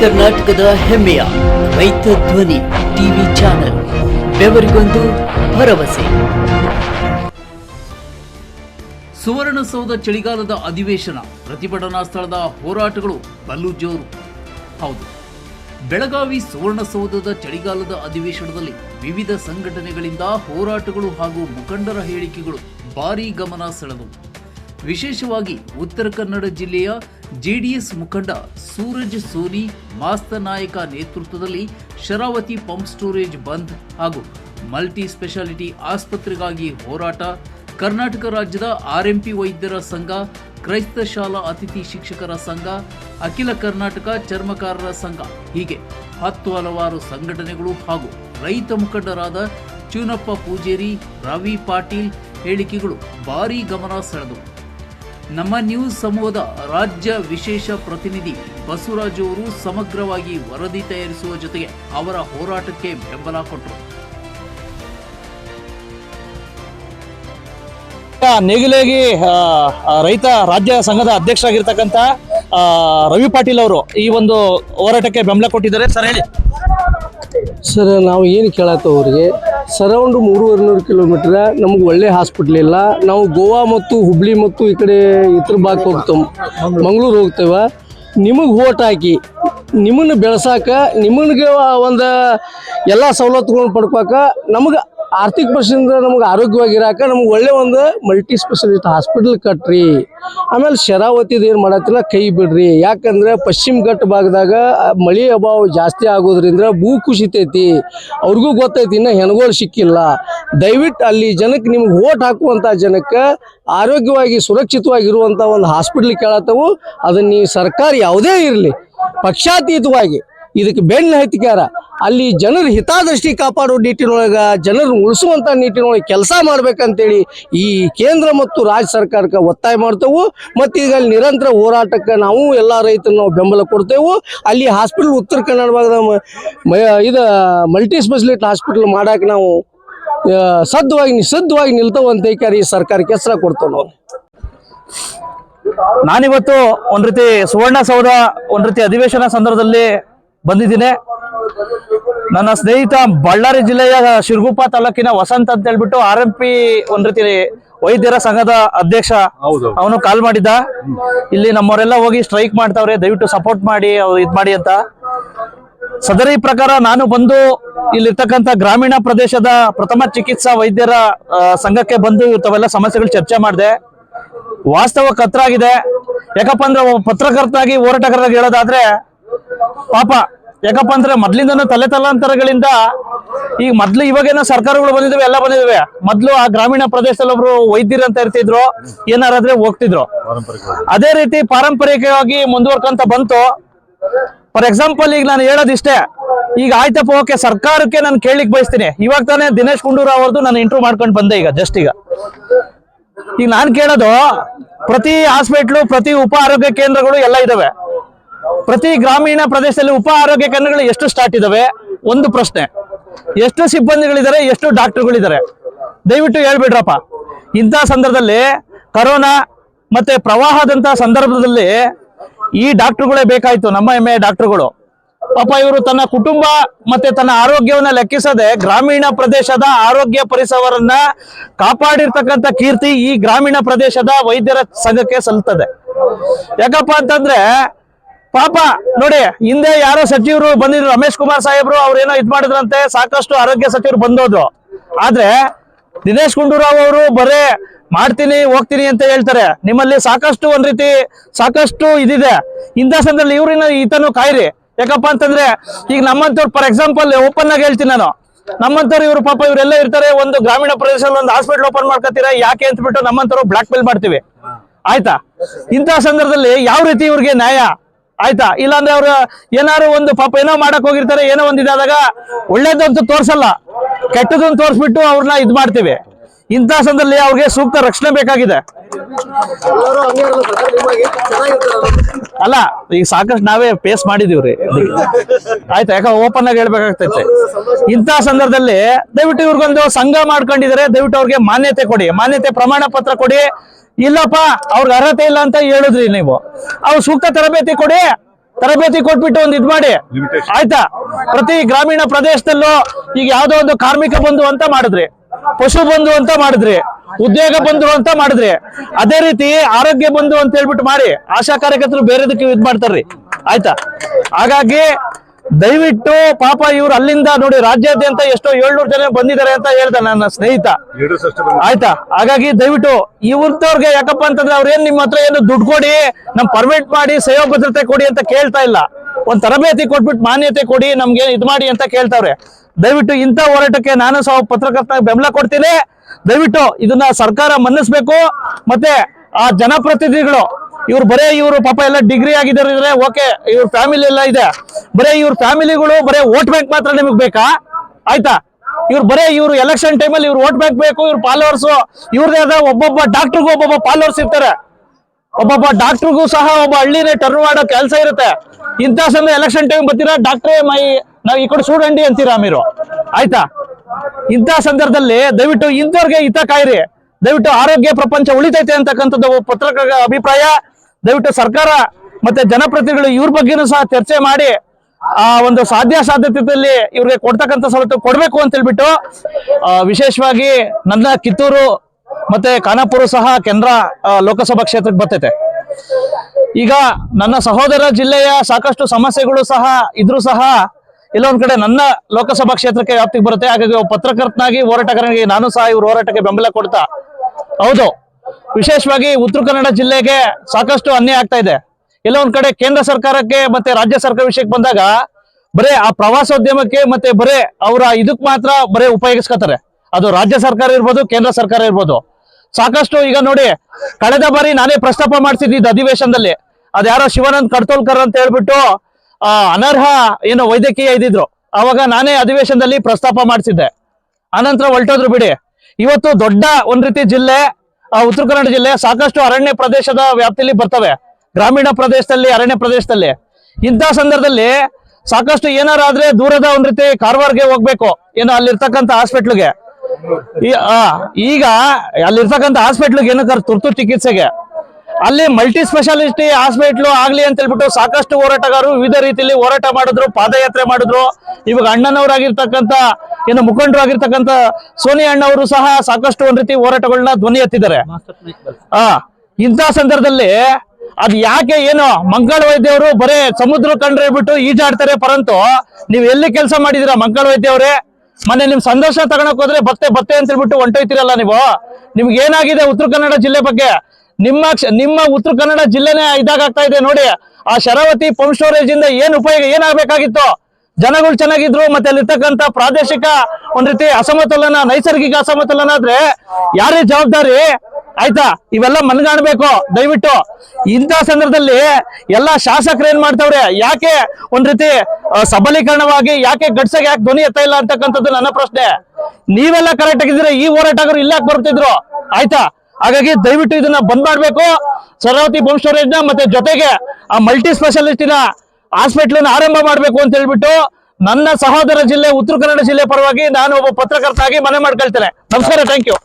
ಕರ್ನಾಟಕದ ಹೆಮ್ಮೆಯ ರೈತ ಧ್ವನಿ ಟಿವಿ ಚಾನೆಲ್, ಬೆವರಿಗೊಂದು ಭರವಸೆ. ಸುವರ್ಣಸೌಧ ಚಳಿಗಾಲದ ಅಧಿವೇಶನ, ಪ್ರತಿಭಟನಾ ಸ್ಥಳದ ಹೋರಾಟಗಳು ಬಲ್ಲು ಜೋರು. ಹೌದು, ಬೆಳಗಾವಿ ಸುವರ್ಣಸೌಧದ ಚಳಿಗಾಲದ ಅಧಿವೇಶನದಲ್ಲಿ ವಿವಿಧ ಸಂಘಟನೆಗಳಿಂದ ಹೋರಾಟಗಳು ಹಾಗೂ ಮುಖಂಡರ ಹೇಳಿಕೆಗಳು ಭಾರೀ ಗಮನ ಸೆಳೆದವು. ವಿಶೇಷವಾಗಿ ಉತ್ತರ ಕನ್ನಡ ಜಿಲ್ಲೆಯ ಜೆಡಿಎಸ್ ಮುಖಂಡ ಸೂರಜ್ ಸೋನಿ, ಮಾಸ್ತ ನಾಯಕ ನೇತೃತ್ವದಲ್ಲಿ ಶರಾವತಿ ಪಂಪ್ ಸ್ಟೋರೇಜ್ ಬಂದ್ ಹಾಗೂ ಮಲ್ಟಿ ಸ್ಪೆಷಾಲಿಟಿ ಆಸ್ಪತ್ರೆಗಾಗಿ ಹೋರಾಟ, ಕರ್ನಾಟಕ ರಾಜ್ಯದ ಆರ್ಎಂಪಿ ವೈದ್ಯರ ಸಂಘ, ಕ್ರೈಸ್ತ ಶಾಲಾ ಅತಿಥಿ ಶಿಕ್ಷಕರ ಸಂಘ, ಅಖಿಲ ಕರ್ನಾಟಕ ಚರ್ಮಕಾರರ ಸಂಘ, ಹೀಗೆ ಹತ್ತು ಹಲವಾರು ಸಂಘಟನೆಗಳು ಹಾಗೂ ರೈತ ಮುಖಂಡರಾದ ಚೂನಪ್ಪ ಪೂಜೇರಿ, ರವಿ ಪಾಟೀಲ್ ಹೇಳಿಕೆಗಳು ಭಾರೀ ಗಮನ ಸೆಳೆದವು. ನಮ್ಮ ನ್ಯೂಸ್ ಸಮೂಹದ ರಾಜ್ಯ ವಿಶೇಷ ಪ್ರತಿನಿಧಿ ಬಸವರಾಜ್ ಅವರು ಸಮಗ್ರವಾಗಿ ವರದಿ ತಯಾರಿಸುವ ಜೊತೆಗೆ ಅವರ ಹೋರಾಟಕ್ಕೆ ಬೆಂಬಲ ಕೊಟ್ಟರು. ನೇಗಿಲೇಗಿ ರೈತ ರಾಜ್ಯ ಸಂಘದ ಅಧ್ಯಕ್ಷರಾಗಿರ್ತಕ್ಕಂಥ ಆ, ರವಿ ಪಾಟೀಲ್ ಅವರು ಈ ಒಂದು ಹೋರಾಟಕ್ಕೆ ಬೆಂಬಲ ಕೊಟ್ಟಿದ್ದಾರೆ. ಸರ್ ಹೇಳಿ. ಸರ್ ನಾವು ಏನು ಕೇಳತ್ತೋ ಅವ್ರಿಗೆ? ಸರೌಂಡ್ ಮೂರುವರೆ ಕಿಲೋಮೀಟ್ರ್. ನಮ್ಗೆ ಒಳ್ಳೆ ಹಾಸ್ಪಿಟ್ಲ್ ಇಲ್ಲ. ನಾವು ಗೋವಾ ಮತ್ತು ಹುಬ್ಳಿ ಮತ್ತು ಈ ಕಡೆ ಇತರ ಭಾಗಕ್ಕೆ ಹೋಗ್ತೇವೆ. ಮಂಗಳೂರು ಹೋಗ್ತೇವೆ. ನಿಮಗೆ ಓಟ್ ಹಾಕಿ, ನಿಮ್ಮನ್ನು ಬೆಳೆಸಾಕ ನಿಮಗೆ ಒಂದು ಎಲ್ಲ ಸವಲತ್ತುಗಳನ್ನ ಪಡ್ಕೋಕ ನಮಗೆ ಆರ್ಥಿಕ ಪರಿಸ್ಥಿತಿಯಿಂದ ನಮ್ಗೆ ಆರೋಗ್ಯವಾಗಿರಾಕ ನಮ್ಗೆ ಒಳ್ಳೆ ಒಂದು ಮಲ್ಟಿ ಸ್ಪೆಷಾಲಿಟಿ ಹಾಸ್ಪಿಟಲ್ ಕಟ್ರಿ. ಆಮೇಲೆ ಶರಾವತಿದು ಏನು ಮಾಡತ್ತಿಲ್ಲ, ಕೈ ಬಿಡ್ರಿ. ಯಾಕಂದ್ರೆ ಪಶ್ಚಿಮ ಘಟ್ಟ ಭಾಗದಾಗ ಮಳೆ ಅಭಾವ ಜಾಸ್ತಿ ಆಗೋದ್ರಿಂದ ಭೂ ಕುಸಿತೈತಿ ಅವ್ರಿಗೂ ಗೊತ್ತೈತಿ, ಇನ್ನು ಹೆಣಗೋಳು ಸಿಕ್ಕಿಲ್ಲ. ದಯವಿಟ್ಟು ಅಲ್ಲಿ ಜನಕ್ಕೆ ನಿಮ್ಗೆ ಓಟ್ ಹಾಕುವಂಥ ಜನಕ್ಕೆ ಆರೋಗ್ಯವಾಗಿ ಸುರಕ್ಷಿತವಾಗಿರುವಂಥ ಒಂದು ಹಾಸ್ಪಿಟ್ಲ್ ಕೇಳತ್ತವು. ಅದನ್ನ ನೀವು ಸರ್ಕಾರ ಯಾವುದೇ ಇರಲಿ, ಪಕ್ಷಾತೀತವಾಗಿ. ಇದಕ್ಕೆ ಬೆನ್ನು ಹತ್ತಿಕ್ಯಾರ. ಅಲ್ಲಿ ಜನರ ಹಿತಾದೃಷ್ಟಿ ಕಾಪಾಡುವ ನಿಟ್ಟಿನೊಳಗೆ ಜನರನ್ನು ಉಳಿಸುವಂಥ ನಿಟ್ಟಿನೊಳಗೆ ಕೆಲಸ ಮಾಡ್ಬೇಕಂತೇಳಿ ಈ ಕೇಂದ್ರ ಮತ್ತು ರಾಜ್ಯ ಸರ್ಕಾರಕ್ಕೆ ಒತ್ತಾಯ ಮಾಡ್ತೇವೆ. ಮತ್ತು ಈಗ ಅಲ್ಲಿ ನಿರಂತರ ಹೋರಾಟಕ್ಕೆ ನಾವು ಎಲ್ಲ ರೈತರು ನಾವು ಬೆಂಬಲ ಕೊಡ್ತೇವೆ. ಅಲ್ಲಿ ಹಾಸ್ಪಿಟಲ್ ಉತ್ತರ ಕನ್ನಡ ಭಾಗದ ಇದು ಮಲ್ಟಿ ಸ್ಪೆಷಲಿಟಿ ಹಾಸ್ಪಿಟಲ್ ಮಾಡಕ್ಕೆ ನಾವು ಸದ್ವಾಗಿ ನಿಸದ್ವಾಗಿ ಅಂತ ಈ ಸರ್ಕಾರಕ್ಕೆ ಹೆಸರ ಕೊಡ್ತೇವೆ ನಾವು. ನಾನಿವತ್ತು ಒಂದ್ ರೀತಿ ಸುವರ್ಣಸೌಧ ಒಂದ್ ರೀತಿ ಅಧಿವೇಶನ ಸಂದರ್ಭದಲ್ಲಿ ಬಂದಿದ್ದೀನಿ. ನನ್ನ ಸ್ನೇಹಿತ ಬಳ್ಳಾರಿ ಜಿಲ್ಲೆಯ ಶಿರಗುಪ್ಪ ತಾಲೂಕಿನ ವಸಂತ್ ಅಂತ ಹೇಳ್ಬಿಟ್ಟು ಆರ್ ಎಂ ಪಿ ಒಂದ್ ರೀತಿ ವೈದ್ಯರ ಸಂಘದ ಅಧ್ಯಕ್ಷ ಅವನು ಕಾಲ್ ಮಾಡಿದ್ದ. ಇಲ್ಲಿ ನಮ್ಮವರೆಲ್ಲ ಹೋಗಿ ಸ್ಟ್ರೈಕ್ ಮಾಡ್ತಾವ್ರೆ ದಯವಿಟ್ಟು ಸಪೋರ್ಟ್ ಮಾಡಿ ಅವ್ರು ಇದ್ ಮಾಡಿ ಅಂತ. ಸದರಿ ಪ್ರಕಾರ ನಾನು ಬಂದು ಇಲ್ಲಿರ್ತಕ್ಕಂಥ ಗ್ರಾಮೀಣ ಪ್ರದೇಶದ ಪ್ರಥಮ ಚಿಕಿತ್ಸಾ ವೈದ್ಯರ ಸಂಘಕ್ಕೆ ಬಂದು ತಾವೆಲ್ಲ ಸಮಸ್ಯೆಗಳು ಚರ್ಚೆ ಮಾಡಿದೆ. ವಾಸ್ತವ ಕತ್ರಾಗಿದೆ ಯಾಕಪ್ಪ ಅಂದ್ರೆ ಪತ್ರಕರ್ತನಾಗಿ ಪತ್ರಕರ್ತಾಗಿ ಹೋರಾಟಗಾರರಾಗಿ ಹೇಳೋದಾದ್ರೆ ಪಾಪ, ಯಾಕಪ್ಪ ಅಂದ್ರೆ ಮೊದ್ಲಿಂದನೂ ತಲೆ ತಲಾಂತರಗಳಿಂದ ಈಗ ಮೊದ್ಲು ಇವಾಗೇನೋ ಸರ್ಕಾರಗಳು ಬಂದಿದ್ದಾವೆ ಎಲ್ಲ ಬಂದಿದ್ದಾವೆ ಮೊದ್ಲು ಆ ಗ್ರಾಮೀಣ ಪ್ರದೇಶದಲ್ಲಿ ಒಬ್ರು ವೈದ್ಯರು ಅಂತ ಇರ್ತಿದ್ರು ಏನಾರಾದ್ರೆ ಹೋಗ್ತಿದ್ರು. ಅದೇ ರೀತಿ ಪಾರಂಪರಿಕವಾಗಿ ಮುಂದುವರ್ಕಂತ ಬಂತು. ಫಾರ್ ಎಕ್ಸಾಂಪಲ್ ಈಗ ನಾನು ಹೇಳೋದಿಷ್ಟೇ, ಈಗ ಆಯ್ತಪ್ಪ, ಓಕೆ, ಸರ್ಕಾರಕ್ಕೆ ನಾನು ಕೇಳಿಕ್ ಬಯಸ್ತೀನಿ. ಇವಾಗ ತಾನೇ ದಿನೇಶ್ ಗುಂಡೂರಾವ್ ಅವ್ರದ್ದು ನಾನು ಇಂಟರ್ವ್ಯೂ ಮಾಡ್ಕೊಂಡು ಬಂದೆ ಈಗ ಜಸ್ಟ್ ಈಗ. ಈಗ ನಾನು ಕೇಳೋದು, ಪ್ರತಿ ಹಾಸ್ಪಿಟ್ಲು ಪ್ರತಿ ಉಪ ಆರೋಗ್ಯ ಕೇಂದ್ರಗಳು ಎಲ್ಲ ಇದಾವೆ. ಪ್ರತಿ ಗ್ರಾಮೀಣ ಪ್ರದೇಶದಲ್ಲಿ ಉಪ ಆರೋಗ್ಯ ಕೇಂದ್ರಗಳು ಎಷ್ಟು ಸ್ಟಾರ್ಟ್ ಇದಾವೆ? ಒಂದು ಪ್ರಶ್ನೆ. ಎಷ್ಟು ಸಿಬ್ಬಂದಿಗಳಿದ್ದಾರೆ ಎಷ್ಟು ಡಾಕ್ಟರ್ಗಳಿದ್ದಾರೆ ದಯವಿಟ್ಟು ಹೇಳ್ಬಿಡ್ರಪ್ಪ. ಇಂಥ ಸಂದರ್ಭದಲ್ಲಿ ಕರೋನಾ ಮತ್ತೆ ಪ್ರವಾಹದಂತ ಸಂದರ್ಭದಲ್ಲಿ ಈ ಡಾಕ್ಟರ್ಗಳೇ ಬೇಕಾಯ್ತು, ನಮ್ಮ ಹೆಮ್ಮೆ ಡಾಕ್ಟರ್ಗಳು. ಪಾಪ ಇವರು ತನ್ನ ಕುಟುಂಬ ಮತ್ತೆ ತನ್ನ ಆರೋಗ್ಯವನ್ನ ಲೆಕ್ಕಿಸದೆ ಗ್ರಾಮೀಣ ಪ್ರದೇಶದ ಆರೋಗ್ಯ ಪರಿಸರವನ್ನ ಕಾಪಾಡಿರ್ತಕ್ಕಂಥ ಕೀರ್ತಿ ಈ ಗ್ರಾಮೀಣ ಪ್ರದೇಶದ ವೈದ್ಯರ ಸಂಘಕ್ಕೆ ಸಲ್ತದೆ ಯಾಕಪ್ಪ ಅಂತಂದ್ರೆ ಪಾಪ ನೋಡಿ ಹಿಂದೆ ಯಾರೋ ಸಚಿವರು ಬಂದಿದ್ರು ರಮೇಶ್ ಕುಮಾರ್ ಸಾಹೇಬ್ರು ಅವ್ರೇನೋ ಇದ್ ಮಾಡಿದ್ರಂತೆ ಸಾಕಷ್ಟು ಆರೋಗ್ಯ ಸಚಿವರು ಬಂದೋದ್ರು. ಆದ್ರೆ ದಿನೇಶ್ ಗುಂಡೂರಾವ್ ಅವರು ಬರೇ ಮಾಡ್ತೀನಿ ಹೋಗ್ತೀನಿ ಅಂತ ಹೇಳ್ತಾರೆ. ನಿಮ್ಮಲ್ಲಿ ಸಾಕಷ್ಟು ಒಂದ್ ರೀತಿ ಸಾಕಷ್ಟು ಇದಿದೆ. ಇಂಥ ಸಂದರ್ಭದಲ್ಲಿ ಇವ್ರಿನ ಈತನು ಕಾಯ್ರಿ. ಯಾಕಪ್ಪ ಅಂತಂದ್ರೆ ಈಗ ನಮ್ಮಂತವ್ರು ಫಾರ್ ಎಕ್ಸಾಂಪಲ್ ಓಪನ್ ಆಗಿ ಹೇಳ್ತೀನಿ ನಾನು. ನಮ್ಮಂತವ್ರು ಇವ್ರು ಪಾಪ ಇವರೆಲ್ಲ ಇರ್ತಾರೆ ಒಂದು ಗ್ರಾಮೀಣ ಪ್ರದೇಶದಲ್ಲಿ ಒಂದು ಹಾಸ್ಪಿಟಲ್ ಓಪನ್ ಮಾಡ್ಕೊತೀರಾ ಯಾಕೆ ಅಂತ ಬಿಟ್ಟು ನಮ್ಮಂತವ್ರು ಬ್ಲಾಕ್ ಮೇಲ್ ಮಾಡ್ತೀವಿ ಆಯ್ತಾ? ಇಂಥ ಸಂದರ್ಭದಲ್ಲಿ ಯಾವ ರೀತಿ ಇವ್ರಿಗೆ ನ್ಯಾಯ? ಆಯ್ತಾ? ಇಲ್ಲಾಂದ್ರೆ ಅವ್ರು ಏನಾರು ಒಂದು ಪಾಪ ಏನೋ ಮಾಡಕ್ ಹೋಗಿರ್ತಾರೆ, ಏನೋ ಒಂದ್ ಇದಾದಾಗ ಒಳ್ಳೇದಂತೂ ತೋರ್ಸಲ್ಲ. ಕೆಟ್ಟದನ್ನ ತೋರಿಸ್ಬಿಟ್ಟು ಅವ್ರನ್ನ ಇದ್ ಮಾಡ್ತೀವಿ. ಇಂಥ ಸಂದರ್ಭದಲ್ಲಿ ಅವ್ರಿಗೆ ಸೂಕ್ತ ರಕ್ಷಣೆ ಬೇಕಾಗಿದೆ. ಅಲ್ಲ ಈಗ ಸಾಕಷ್ಟು ನಾವೇ ಫೇಸ್ ಮಾಡಿದೀವ್ರಿ. ಆಯ್ತಾ ಯಾಕ ಓಪನ್ ಆಗಿ ಹೇಳ್ಬೇಕಾಗ್ತೈತೆ. ಇಂಥ ಸಂದರ್ಭದಲ್ಲಿ ದಯವಿಟ್ಟು ಇವ್ರಿಗೊಂದು ಸಂಘ ಮಾಡ್ಕೊಂಡಿದ್ರೆ ದಯವಿಟ್ಟು ಅವ್ರಿಗೆ ಮಾನ್ಯತೆ ಕೊಡಿ. ಮಾನ್ಯತೆ ಪ್ರಮಾಣ ಪತ್ರ ಕೊಡಿ. ಇಲ್ಲಪ್ಪ ಅವ್ರಿಗೆ ಅರ್ಹತೆ ಇಲ್ಲ ಅಂತ ಹೇಳಿದ್ರಿ ನೀವು. ಅವ್ರು ಸೂಕ್ತ ತರಬೇತಿ ಕೊಡಿ. ತರಬೇತಿ ಕೊಟ್ಬಿಟ್ಟು ಒಂದು ಇದ್ ಮಾಡಿ. ಆಯ್ತಾ? ಪ್ರತಿ ಗ್ರಾಮೀಣ ಪ್ರದೇಶದಲ್ಲೂ ಈಗ ಯಾವ್ದೋ ಒಂದು ಕಾರ್ಮಿಕ ಬಂಧು ಅಂತ ಮಾಡಿದ್ರಿ. ಪಶು ಬಂಧು ಅಂತ ಮಾಡಿದ್ರಿ, ಉದ್ಯೋಗ ಬಂಧು ಅಂತ ಮಾಡಿದ್ರಿ. ಅದೇ ರೀತಿ ಆರೋಗ್ಯ ಬಂಧು ಅಂತ ಹೇಳ್ಬಿಟ್ಟು ಮಾಡಿ, ಆಶಾ ಕಾರ್ಯಕರ್ತರು ಬೇರೆದಕ್ಕೆ ಇದ್ ಮಾಡ್ತಾರ್ರಿ. ಆಯ್ತಾ? ಹಾಗಾಗಿ ದಯವಿಟ್ಟು ಪಾಪ ಇವ್ರು ಅಲ್ಲಿಂದ ನೋಡಿ, ರಾಜ್ಯಾದ್ಯಂತ ಎಷ್ಟೋ ಏಳ್ನೂರು ಜನ ಬಂದಿದ್ದಾರೆ ಅಂತ ಹೇಳ್ದ ನನ್ನ ಸ್ನೇಹಿತ. ಆಯ್ತಾ? ಹಾಗಾಗಿ ದಯವಿಟ್ಟು ಇವ್ರದವ್ರಿಗೆ ಯಾಕಪ್ಪ ಅಂತಂದ್ರೆ ಅವ್ರ ಏನ್ ನಿಮ್ಮ ಹತ್ರ ಏನು ದುಡ್ಡು ಕೊಡಿ, ನಮ್ ಪರ್ಮಿಟ್ ಮಾಡಿ, ಸೇವಾ ಭದ್ರತೆ ಕೊಡಿ ಅಂತ ಕೇಳ್ತಾ ಇಲ್ಲ. ಒಂದ್ ತರಬೇತಿ ಕೊಟ್ಬಿಟ್ಟು ಮಾನ್ಯತೆ ಕೊಡಿ ನಮ್ಗೆ ಇದು ಮಾಡಿ ಅಂತ ಕೇಳ್ತಾವ್ರೆ. ದಯವಿಟ್ಟು ಇಂಥ ಹೋರಾಟಕ್ಕೆ ನಾನು ಸಹ ಪತ್ರಕರ್ತ ಬೆಂಬಲ ಕೊಡ್ತೀನಿ. ದಯವಿಟ್ಟು ಇದನ್ನ ಸರ್ಕಾರ ಮನ್ನಿಸ್ಬೇಕು. ಮತ್ತೆ ಆ ಜನಪ್ರತಿನಿಧಿಗಳು, ಇವ್ರು ಬರೇ ಇವರು ಪಾಪ ಎಲ್ಲ ಡಿಗ್ರಿ ಆಗಿದ್ದಾರೆ ಓಕೆ, ಇವ್ರ ಫ್ಯಾಮಿಲಿ ಎಲ್ಲ ಇದೆ. ಬರೇ ಇವ್ರ ಫ್ಯಾಮಿಲಿಗಳು ಬರೇ ವೋಟ್ ಬ್ಯಾಂಕ್ ಮಾತ್ರ ನಿಮಗ್ ಬೇಕಾ? ಆಯ್ತಾ? ಇವ್ರು ಬರೇ ಇವ್ರು ಎಲೆಕ್ಷನ್ ಟೈಮಲ್ಲಿ ಇವ್ರು ವೋಟ್ ಬ್ಯಾಂಕ್ ಬೇಕು, ಇವ್ರ ಫಾಲೋವರ್ಸ್ ಇವ್ರದೇ ಆದ ಒಬ್ಬೊಬ್ಬ ಡಾಕ್ಟರ್ಗೂ ಒಬ್ಬೊಬ್ಬ ಫಾಲೋವರ್ಸ್ ಇರ್ತಾರೆ. ಒಬ್ಬೊಬ್ಬ ಡಾಕ್ಟರ್ಗೂ ಸಹ ಒಬ್ಬ ಹಳ್ಳಿನೇ ಟರ್ನ್ ಮಾಡೋ ಕೆಲಸ ಇರುತ್ತೆ. ಇಂಥ ಸಂದ ಎಲೆಕ್ಷನ್ ಟೈಮ್ ಬರ್ತೀರಾ? ಡಾಕ್ಟ್ರೇ, ಮೈ, ನಾವ್ ಈ ಕಡೆ ಸೂಡಂಡಿ ಅಂತೀರಾ ಮೀರು ಆಯ್ತಾ? ಇಂಥ ಸಂದರ್ಭದಲ್ಲಿ ದಯವಿಟ್ಟು ಇಂಥವ್ರಿಗೆ ಹಿತ ಕಾಯಿರಿ. ದಯವಿಟ್ಟು ಆರೋಗ್ಯ ಪ್ರಪಂಚ ಉಳಿತೈತೆ ಅಂತಕ್ಕಂಥದ್ದು ಪತ್ರಕರ್ತರ ಅಭಿಪ್ರಾಯ. ದಯವಿಟ್ಟು ಸರ್ಕಾರ ಮತ್ತೆ ಜನಪ್ರತಿನಿಧಿಗಳು ಇವ್ರ ಬಗ್ಗೆನೂ ಸಹ ಚರ್ಚೆ ಮಾಡಿ, ಆ ಒಂದು ಸಾಧ್ಯ ಸಾಧ್ಯತೆಯಲ್ಲಿ ಇವ್ರಿಗೆ ಕೊಡ್ತಕ್ಕಂಥ ಸವಲತ್ತು ಕೊಡಬೇಕು ಅಂತ ಹೇಳ್ಬಿಟ್ಟು ವಿಶೇಷವಾಗಿ ನನ್ನ ಕಿತ್ತೂರು ಮತ್ತೆ ಖಾನಾಪುರ ಸಹ ಕೇಂದ್ರ ಲೋಕಸಭಾ ಕ್ಷೇತ್ರಕ್ಕೆ ಬರ್ತೈತೆ. ಈಗ ನನ್ನ ಸಹೋದರ ಜಿಲ್ಲೆಯ ಸಾಕಷ್ಟು ಸಮಸ್ಯೆಗಳು ಸಹ ಇದ್ರೂ ಸಹ ಎಲ್ಲೊಂದ್ ಕಡೆ ನನ್ನ ಲೋಕಸಭಾ ಕ್ಷೇತ್ರಕ್ಕೆ ವ್ಯಾಪ್ತಿಗೆ ಬರುತ್ತೆ. ಹಾಗಾಗಿ ಪತ್ರಕರ್ತನಾಗಿ ಹೋರಾಟಗಾರನಿಗೆ ನಾನು ಸಹ ಇವ್ರ ಹೋರಾಟಕ್ಕೆ ಬೆಂಬಲ ಕೊಡ್ತಾ ಹೌದು. ವಿಶೇಷವಾಗಿ ಉತ್ತರ ಕನ್ನಡ ಜಿಲ್ಲೆಗೆ ಸಾಕಷ್ಟು ಅನ್ಯಾಯ ಆಗ್ತಾ ಇದೆ. ಎಲ್ಲ ಒಂದ್ ಕಡೆ ಕೇಂದ್ರ ಸರ್ಕಾರಕ್ಕೆ ಮತ್ತೆ ರಾಜ್ಯ ಸರ್ಕಾರ ವಿಷಯಕ್ಕೆ ಬಂದಾಗ ಬರೇ ಆ ಪ್ರವಾಸೋದ್ಯಮಕ್ಕೆ ಮತ್ತೆ ಬರೇ ಅವರ ಇದಕ್ ಮಾತ್ರ ಬರೇ ಉಪಯೋಗಿಸ್ಕೊತಾರೆ. ಅದು ರಾಜ್ಯ ಸರ್ಕಾರ ಇರ್ಬೋದು, ಕೇಂದ್ರ ಸರ್ಕಾರ ಇರ್ಬೋದು. ಸಾಕಷ್ಟು ಈಗ ನೋಡಿ, ಕಳೆದ ಬಾರಿ ನಾನೇ ಪ್ರಸ್ತಾಪ ಮಾಡಿಸಿದ್ದು ಅಧಿವೇಶನದಲ್ಲಿ. ಅದ್ಯಾರೋ ಶಿವಾನಂದ್ ಕಡ್ತೋಲ್ಕರ್ ಅಂತ ಹೇಳ್ಬಿಟ್ಟು ಅನರ್ಹ ಏನೋ ವೈದ್ಯಕೀಯ ಇದ್ದಿದ್ರು. ಅವಾಗ ನಾನೇ ಅಧಿವೇಶನದಲ್ಲಿ ಪ್ರಸ್ತಾಪ ಮಾಡಿಸಿದ್ದೆ. ಆನಂತರ ಹೊಲ್ಟೋದ್ರು ಬಿಡಿ. ಇವತ್ತು ದೊಡ್ಡ ಒಂದ್ ರೀತಿ ಜಿಲ್ಲೆ ಉತ್ತರ ಕನ್ನಡ ಜಿಲ್ಲೆ, ಸಾಕಷ್ಟು ಅರಣ್ಯ ಪ್ರದೇಶದ ವ್ಯಾಪ್ತಿಯಲ್ಲಿ ಬರ್ತವೆ. ಗ್ರಾಮೀಣ ಪ್ರದೇಶದಲ್ಲಿ, ಅರಣ್ಯ ಪ್ರದೇಶದಲ್ಲಿ. ಇಂಥ ಸಂದರ್ಭದಲ್ಲಿ ಸಾಕಷ್ಟು ಏನಾರಾದ್ರೆ ದೂರದ ಒಂದ್ ರೀತಿ ಕಾರವಾರ್ಗೆ ಹೋಗ್ಬೇಕು. ಏನೋ ಅಲ್ಲಿರ್ತಕ್ಕಂಥ ಹಾಸ್ಪಿಟ್ಲ್ಗೆ ಈಗ ಅಲ್ಲಿರ್ತಕ್ಕಂಥ ಹಾಸ್ಪಿಟ್ಲ್ಗೆ ಏನಕ್ಕಾರೆ ತುರ್ತು ಚಿಕಿತ್ಸೆಗೆ? ಅಲ್ಲಿ ಮಲ್ಟಿ ಸ್ಪೆಷಾಲಿಟಿ ಹಾಸ್ಪಿಟ್ಲು ಆಗ್ಲಿ ಅಂತ ಹೇಳ್ಬಿಟ್ಟು ಸಾಕಷ್ಟು ಹೋರಾಟಗಾರರು ವಿವಿಧ ರೀತಿಯಲ್ಲಿ ಹೋರಾಟ ಮಾಡಿದ್ರು ಪಾದಯಾತ್ರೆ ಮಾಡಿದ್ರು. ಇವಾಗ ಅಣ್ಣನವರಾಗಿರ್ತಕ್ಕಂಥ ಏನು ಮುಖಂಡರಾಗಿರ್ತಕ್ಕಂಥ ಸೋನಿಯಾ ಅಣ್ಣವರು ಸಹ ಸಾಕಷ್ಟು ಒಂದ್ ರೀತಿ ಹೋರಾಟಗಳನ್ನ ಧ್ವನಿ ಎತ್ತಿದ್ದಾರೆ. ಆ ಇಂಥ ಸಂದರ್ಭದಲ್ಲಿ ಅದ್ ಯಾಕೆ ಏನು ಮಂಗಳ ವೈದ್ಯವರು ಬರೇ ಸಮುದ್ರ ಕಂಡ್ರೆ ಬಿಟ್ಟು ಈಜಾಡ್ತಾರೆ ಪರಂತು ನೀವ್ ಎಲ್ಲಿ ಕೆಲಸ ಮಾಡಿದಿರಾ ಮಂಗಳ ವೈದ್ಯವರೇ ಮೊನ್ನೆ ನಿಮ್ ಸಂದರ್ಶನ ತಗೊಳಕ್ ಹೋದ್ರೆ ಬತ್ತೆ ಬತ್ತೆ ಅಂತ ಹೇಳ್ಬಿಟ್ಟು ಹೊಂಟೋಯ್ತಿರಲ್ಲ ನೀವು? ನಿಮ್ಗೆ ಏನಾಗಿದೆ ಉತ್ತರ ಕನ್ನಡ ಜಿಲ್ಲೆ ಬಗ್ಗೆ? ನಿಮ್ಮ ನಿಮ್ಮ ಉತ್ತರ ಕನ್ನಡ ಜಿಲ್ಲೆನೇ ಇದಾಗ್ತಾ ಇದೆ ನೋಡಿ. ಆ ಶರಾವತಿ ಪಂಪ್ ಸ್ಟೋರೇಜ್ ಇಂದ ಏನ್ ಉಪಯೋಗ, ಏನಾಗಬೇಕಾಗಿತ್ತು? ಜನಗಳು ಚೆನ್ನಾಗಿದ್ರು, ಮತ್ತೆ ಅಲ್ಲಿರ್ತಕ್ಕಂಥ ಪ್ರಾದೇಶಿಕ ಒಂದ್ ರೀತಿ ಅಸಮತೋಲನ, ನೈಸರ್ಗಿಕ ಅಸಮತೋಲನ ಆದ್ರೆ ಯಾರೇ ಜವಾಬ್ದಾರಿ ಆಯ್ತಾ? ಇವೆಲ್ಲ ಮನ್ಗಾಣ್ಬೇಕು. ದಯವಿಟ್ಟು ಇಂಥ ಸಂದರ್ಭದಲ್ಲಿ ಎಲ್ಲಾ ಶಾಸಕರು ಏನ್ ಮಾಡ್ತಾವ್ರೆ? ಯಾಕೆ ಒಂದ್ ರೀತಿ ಸಬಲೀಕರಣವಾಗಿ, ಯಾಕೆ ಗಡ್ಸಗೆ ಯಾಕೆ ಧ್ವನಿ ಎತ್ತ ಇಲ್ಲ ಅಂತಕ್ಕಂಥದ್ದು ನನ್ನ ಪ್ರಶ್ನೆ. ನೀವೆಲ್ಲ ಕರೆಕ್ಟ್ ಆಗಿದ್ರೆ ಈ ಹೋರಾಟಗಾರರು ಇಲ್ಲ ಬರ್ತಿದ್ರು ಆಯ್ತಾ? ಹಾಗಾಗಿ ದಯವಿಟ್ಟು ಇದನ್ನ ಬಂದ್ ಮಾಡ್ಬೇಕು. ಸರಾವತಿ ಪಂಪ್ ಸ್ಟೋರೇಜ್ನ ಮತ್ತೆ ಜೊತೆಗೆ ಆ ಮಲ್ಟಿ ಸ್ಪೆಷಾಲಿಸ್ಟಿನ ಹಾಸ್ಪಿಟ್ಲನ್ನ ಆರಂಭ ಮಾಡ್ಬೇಕು ಅಂತ ಹೇಳ್ಬಿಟ್ಟು ನನ್ನ ಸಹೋದರ ಜಿಲ್ಲೆ, ಉತ್ತರ ಕನ್ನಡ ಜಿಲ್ಲೆ ಪರವಾಗಿ ನಾನು ಒಬ್ಬ ಪತ್ರಕರ್ತ ಆಗಿ ಮನೆ ಮಾಡ್ಕೊಳ್ತೇನೆ. ನಮಸ್ಕಾರ ಥ್ಯಾಂಕ್ ಯು